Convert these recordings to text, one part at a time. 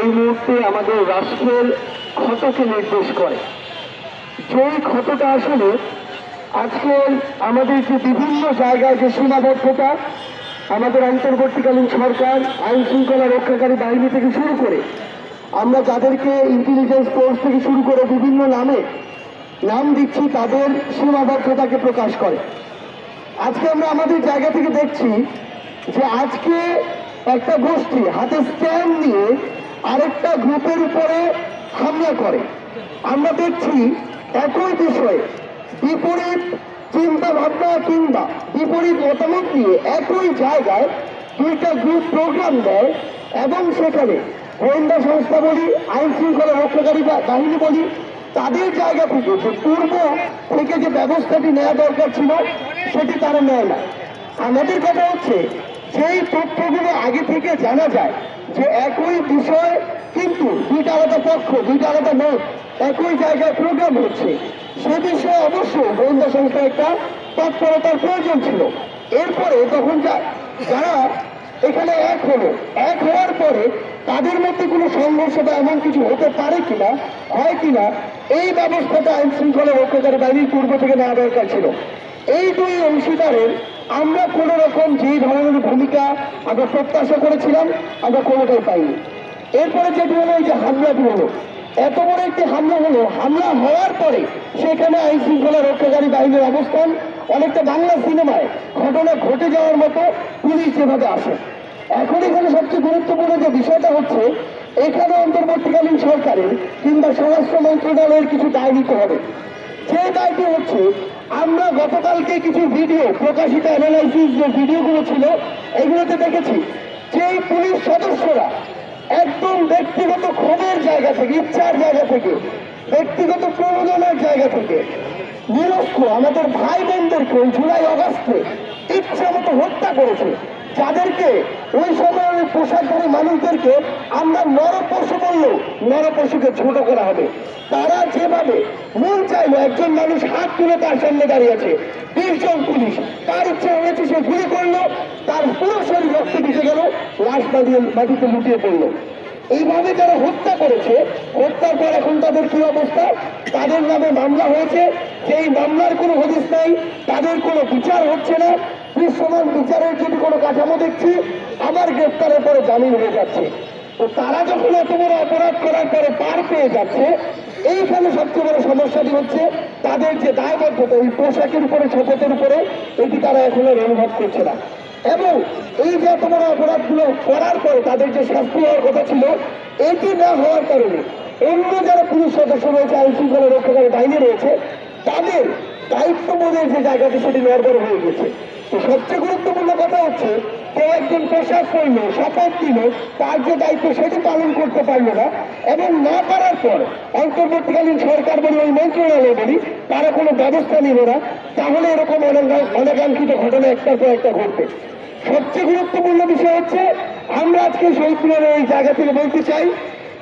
এই মুহূর্তে আমাদের রাষ্ট্রের ক্ষতকে নির্দেশ করে। যেই ক্ষতটা আসলে আজকে আমাদের যে বিভিন্ন জায়গায় যে সীমাবদ্ধতা, আমাদের অন্তর্বর্তীকালীন সরকার, আইন শৃঙ্খলা রক্ষাকারী বাহিনী থেকে শুরু করে, আমরা যাদেরকে ইন্টেলিজেন্স ফোর্স থেকে শুরু করে বিভিন্ন নামে নাম দিচ্ছি, তাদের সীমাবদ্ধতাকে প্রকাশ করে। আজকে আমরা আমাদের জায়গা থেকে দেখছি যে আজকে একটা গোষ্ঠী হাতে স্ট্যান্ড নিয়ে আরেকটা গ্রুপের উপরে হামলা করে। আমরা দেখছি একই বিষয়ে বিপরীত চিন্তা ভাবনা কিংবা বিপরীত মতামত নিয়ে একই জায়গায় দুইটা গ্রুপ প্রোগ্রাম দেয় এবং সেখানে গোয়েন্দা সংস্থা বলি, আইন শৃঙ্খলা রক্ষাকারী বাহিনী বলি, তাদের জায়গা থেকে যে পূর্ব থেকে যে ব্যবস্থাটি নেওয়া দরকার ছিল, সেটি তারা নেয় না। আমাদের কথা হচ্ছে সেই তথ্যগুলো আগে থেকে জানা যায় যে একই বিষয় কিন্তু দুইটা আলাদা পক্ষ, দুইটা আলাদা মত, একই জায়গায় প্রোগ্রাম হচ্ছে। সে বিষয়ে অবশ্যই গোয়েন্দা সংস্থা একটা তৎপরতার প্রয়োজন ছিল। এরপরে তখন যারা এখানে এক হলো, এক হওয়ার পরে তাদের মধ্যে কোনো সংঘর্ষ বা এমন কিছু হতে পারে কিনা, হয় কিনা, এই ব্যবস্থাটা আইন শৃঙ্খলা রক্ষাকারী বাহিনীর পূর্ব থেকে নেওয়া দরকার ছিল। এই দুই অংশীদারের আমরা কোন রকম যে ধরনের ভূমিকা আমরা প্রত্যাশা করেছিলাম, আমরা কোনোটাই পাইনি। এরপরে যেটি হলো এই যে হামলাটি হলো। এত বড় একটি হামলা হলো, হামলা হওয়ার পরে সেখানে আইন শৃঙ্খলা রক্ষাকারী বাহিনীর অবস্থান, অনেকটা বাংলা সিনেমায় ঘটনা ঘটে যাওয়ার মতো পুলিশ যেভাবে আসে। এখন এখানে সবচেয়ে গুরুত্বপূর্ণ যে বিষয়টা হচ্ছে, এখানে অন্তর্বর্তীকালীন সরকারের কিংবা স্বরাষ্ট্র মন্ত্রণালয়ের কিছু দায় নিতে হবে। যে দায়টি হচ্ছে আমরা গতকালকে কিছু ভিডিও, প্রকাশিত অ্যানালাইসিস যে ভিডিওগুলো ছিল, এগুলোতে দেখেছি যে পুলিশ সদস্যরা একদম ব্যক্তিগত ক্ষোভের জায়গা থেকে, ইচ্ছার জায়গা থেকে, ব্যক্তিগত প্রয়োজনের জায়গা থেকে নিরক্ষ আমাদের ভাই বোনদেরকে ওই জুলাই অগাস্টে ইচ্ছা মতো হত্যা করেছে। যাদেরকে ওই সময় ওই পোশাকধারী মানুষদেরকে আমরা নরপশু বললেও নরপশুকে ছোট করা হবে। তারা যেভাবে মন চাইলো, একজন মানুষ হাত তুলে তার সামনে দাঁড়িয়ে আছে। বিশ পুলিশ, তার ইচ্ছা হয়েছে সে গুলি করল, তার পুরো শরীর রক্ত ভিজে গেল, লাশ মাটিয়ে মাটিতে লুটিয়ে পড়ল। এইভাবে যারা হত্যা করেছে, হত্যার পর এখন তাদের কি অবস্থা? তাদের নামে মামলা হয়েছে। সেই মামলার কোনো হদিস নাই, তাদের কোনো বিচার হচ্ছে না। দৃশ্যমান বিচারের যদি কোনো কাঠামো দেখছি, আবার গ্রেফতারের পরে জামিন হয়ে যাচ্ছে। তো তারা যখন এত বড় অপরাধ করার পরে পার পেয়ে যাচ্ছে এইখানে সবচেয়ে বড় সমস্যাটি হচ্ছে তাদের যে দায়বদ্ধতা, এই পোশাকের উপরে, শপথের উপরে, এটি তারা এখন অনুভব করছে না। এবং এই যে এত বড় অপরাধগুলো করার পরে তাদের যে শাস্তি হওয়ার কথা ছিল, এটি না হওয়ার কারণে অন্য যারা পুলিশ সদস্য রয়েছে, আইন শৃঙ্খলা রক্ষাকারী বাহিনী রয়েছে, তাদের দায়িত্ববোধের যে জায়গাটি, সেটি নড়বড় হয়ে গেছে তো সবচেয়ে গুরুত্বপূর্ণ কথা হচ্ছে কেউ একজন পোশাক পরল শপথ দিল তার যে দায়িত্ব সেটি পালন করতে পারল না এবং না পারার পর অন্তর্বর্তীকালীন সরকার বলি ওই মন্ত্রণালয় বলি, তারা কোনো ব্যবস্থা নিল না তাহলে এরকম অনাকা- অনাকাঙ্ক্ষিত ঘটনা একটার পর একটা ঘটবে সবচেয়ে গুরুত্বপূর্ণ বিষয় হচ্ছে, আমরা আজকে শহীদপুরের এই জায়গা থেকে বলতে চাই,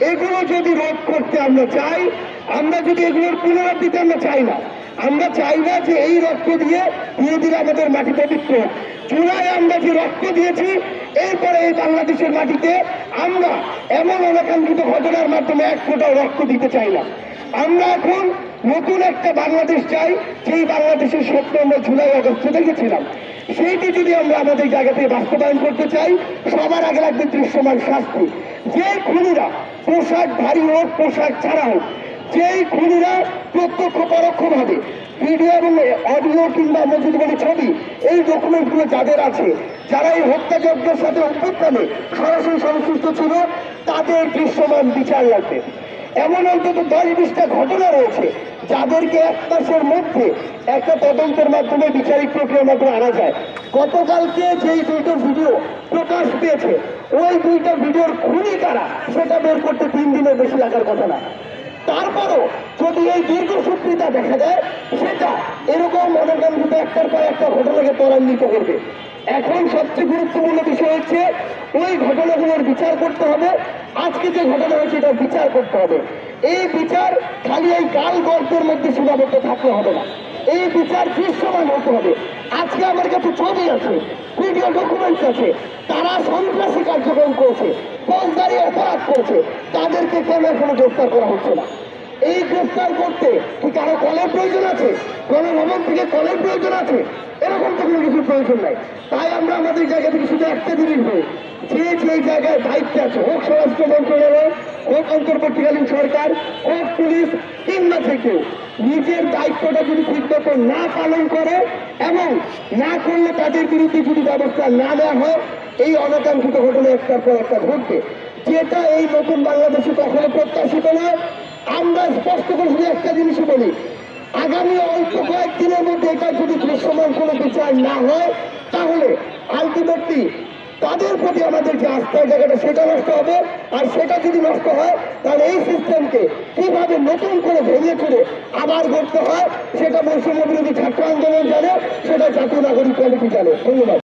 এগুলো যদি রোধ করতে আমরা চাই, আমরা যদি এগুলোর পুনরাবৃত্তি আমরা চাই না, আমরা চাই না যে এই রক্ত দিয়ে ধীরে আমাদের মাটি হোক। চূড়ায় আমরা যে রক্ত দিয়েছি, এরপরে এই বাংলাদেশের মাটিতে আমরা এমন অনাকাঙ্ক্ষিত ঘটনার মাধ্যমে এক ফোঁটাও রক্ত দিতে চাই না। আমরা এখন নতুন একটা বাংলাদেশ চাই সেই বাংলাদেশের স্বপ্ন আমরা জুলাই আগস্টে দেখেছিলাম। সেইটি যদি আমরা আমাদের জায়গা থেকে বাস্তবায়ন করতে চাই, সবার আগে লাগবে দৃশ্যমান শাস্তি। যে খুনিরা পোশাক ভারী হোক, পোশাক ছাড়া হোক, যেই খুনিরা প্রত্যক্ষ পরোক্ষভাবে ভিডিও এবং অডিও কিংবা আমরা ছবি, এই ডকুমেন্টগুলো যাদের আছে, যারা এই হত্যাযজ্ঞের সাথে অভ্যুত্থানে সরাসরি সংশ্লিষ্ট ছিল, তাদের দৃশ্যমান বিচার লাগবে। এমন অন্তত দশ বিশটা ঘটনা রয়েছে, যাদেরকে এক মাসের মধ্যে একটা তদন্তের মাধ্যমে বিচারিক প্রক্রিয়ার মাধ্যমে আনা যায়। গতকালকে যেই দুইটা ভিডিও প্রকাশ পেয়েছে, ওই দুইটা ভিডিওর খুনি কারা, সেটা বের করতে তিন দিনের বেশি লাগার কথা না। তারপরও যদি এই দীর্ঘসূত্রিতা দেখা যায়, সেটা এরকম অনাকাঙ্ক্ষিত একটার পর একটা ঘটনাকে ত্বরান্বিত করবে। এখন সবচেয়ে গুরুত্বপূর্ণ বিষয় হচ্ছে, ওই ঘটনাগুলোর বিচার করতে হবে। আজকে যে ঘটনা হয়েছে এটা বিচার করতে হবে। এই বিচার খালি এই কাল গল্পের মধ্যে সীমাবদ্ধ থাকলে হবে না। এই বিচার দৃশ্যমান হতে হবে। আজকে আমার কাছে ছবি আছে, ভিডিও ডকুমেন্টস আছে। তারা সন্ত্রাসী কার্যক্রম করছে, ফৌজদারি অপরাধ করছে। তাদেরকে কেন এখনও গ্রেফতার করা হচ্ছে না? এই গ্রেফতার করতে কি কারও কলের প্রয়োজন আছে। গণভবন থেকে কলের প্রয়োজন আছে। এরকম তো কোনো কিছু প্রয়োজন নাই। তাই আমরা আমাদের জায়গা থেকে শুধু একটা জিনিস বলি। যে যে জায়গায় দায়িত্ব আছে, হোক স্বরাষ্ট্র মন্ত্রণালয়, হোক অন্তর্বর্তীকালীন সরকার, হোক পুলিশ, কিংবা থেকে নিজের দায়িত্বটা যদি ঠিক মতো না পালন করে এবং না করলে তাদের বিরুদ্ধে যদি ব্যবস্থা না নেওয়া হয়, এই অনাকাঙ্ক্ষিত ঘটনা একটার পর একটা ঘটবে। যেটা এই নতুন বাংলাদেশে কখনো প্রত্যাশিত নয় আমরা স্পষ্ট করে শুধু একটা জিনিসই বলি। আগামী অল্প কয়েকদিনের মধ্যে এটা যদি দৃশ্যমান কোনো বিচার না হয়, তাহলে আলটিমেটলি তাদের প্রতি আমাদের যে আস্থার জায়গাটা সেটা নষ্ট হবে। আর সেটা যদি নষ্ট হয়, তাহলে এই সিস্টেমকে কীভাবে নতুন করে ভেঙে করে আবার গড়তে হয়, সেটা বৈষম্য বিরোধী ছাত্র আন্দোলন জানে, সেটা জাতীয় নাগরিক কমিটি জানে। ধন্যবাদ।